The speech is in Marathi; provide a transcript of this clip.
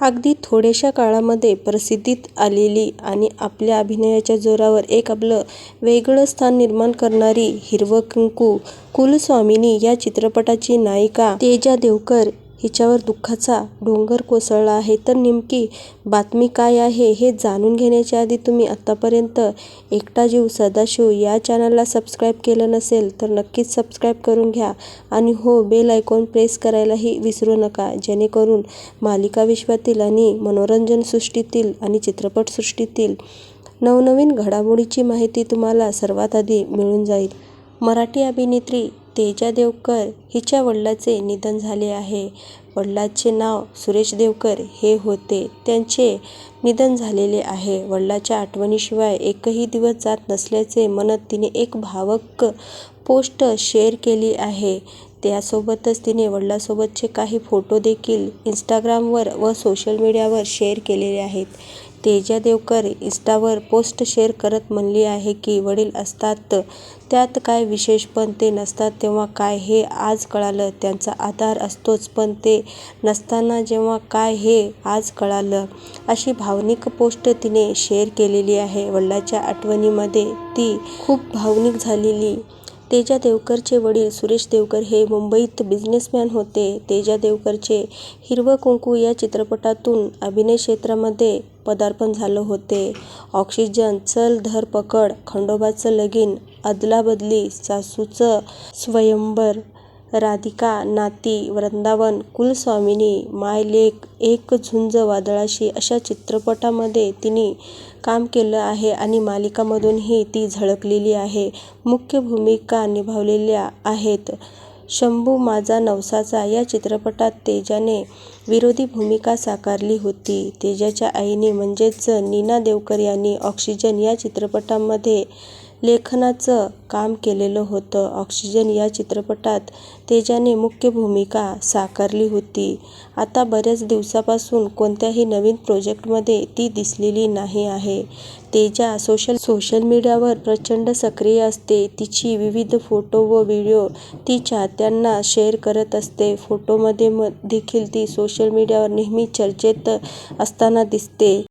अगदी थोड्याशा काळामध्ये प्रसिद्धीत आलेली आणि आपल्या अभिनयाच्या जोरावर एक आपलं वेगळं स्थान निर्माण करणारी हिरवं कुंकू कुलस्वामिनी या चित्रपटाची नायिका तेजा देवकर हिच्यावर दुःखाचा डोंगर कोसळला आहे. तर नेमकी बातमी काय आहे हे जाणून घेण्याच्या आधी तुम्ही आत्तापर्यंत एकटा जीव सदाशिव या चॅनलला सबस्क्राईब केलं नसेल तर नक्कीच सबस्क्राईब करून घ्या आणि हो बेल आयकॉन प्रेस करायलाही विसरू नका जेणेकरून मालिका विश्वातील आणि मनोरंजनसृष्टीतील आणि चित्रपटसृष्टीतील नवनवीन घडामोडींची माहिती तुम्हाला सर्वात आधी मिळून जाईल. मराठी अभिनेत्री तेजा देवकर हिच्या वडिलांचे निधन झाले आहे. वडिलांचे नाव सुरेश देवकर हे होते. त्यांचे निधन झालेले आहे. वडिलांच्या आठवणीशिवाय एकही दिवस जात नसल्याचे म्हणत तिने एक भावक पोस्ट शेअर केली आहे. त्यासोबतच तिने वडिलांसोबतचे काही फोटोदेखील इन्स्टाग्रामवर व सोशल मीडियावर शेअर केलेले आहेत. तेजा देवकर इन्स्टावर पोस्ट शेअर करत म्हणली आहे की, वडील असतात त्यात काय विशेष पण ते नसतात तेव्हा काय हे आज कळालं. त्यांचा आधार असतोच पण ते नसताना जेव्हा काय हे आज कळालं. अशी भावनिक पोस्ट तिने शेअर केलेली आहे. वडिलांच्या आठवणींमध्ये ती खूप भावनिक झालेली. तेजा देवकरचे वडील सुरेश देवकर हे मुंबईत बिझनेसमॅन होते. तेजा देवकरचे हिरवं कुंकू या चित्रपटातून अभिनय क्षेत्रामध्ये पदार्पण झालं होते. ऑक्सिजन, चल धर पकड, खंडोबाचं लगीन, अदलाबदली, सासूचं स्वयंवर, राधिका, नाती, वृंदावन, कुलस्वामिनी, माय लेक, एक झुंज वादळाशी अशा चित्रपटामध्ये तिने काम केलं आहे आणि मालिकांमधूनही ती झळकलेली आहे. मुख्य भूमिका निभावलेल्या आहेत. शंभू माझा नवसाचा या चित्रपटात तेजाने विरोधी भूमिका साकारली होती. तेजाच्या आईने म्हणजेच नीना देवकर यांनी ऑक्सिजन या चित्रपटामध्ये लेखनाचं काम केलेलं होतं. ऑक्सिजन या चित्रपटात तेजाने मुख्य भूमिका साकारली होती. आता बऱ्याच दिवसापासून कोणत्याही नवीन प्रोजेक्टमध्ये ती दिसलेली नाही आहे. तेजा सोशल मीडियावर प्रचंड सक्रिय असते. तिची विविध फोटो व व्हिडिओ ती चाहत्यांना शेअर करत असते. फोटोंमध्ये देखील ती सोशल मीडियावर नेहमी चर्चेत असताना दिसते.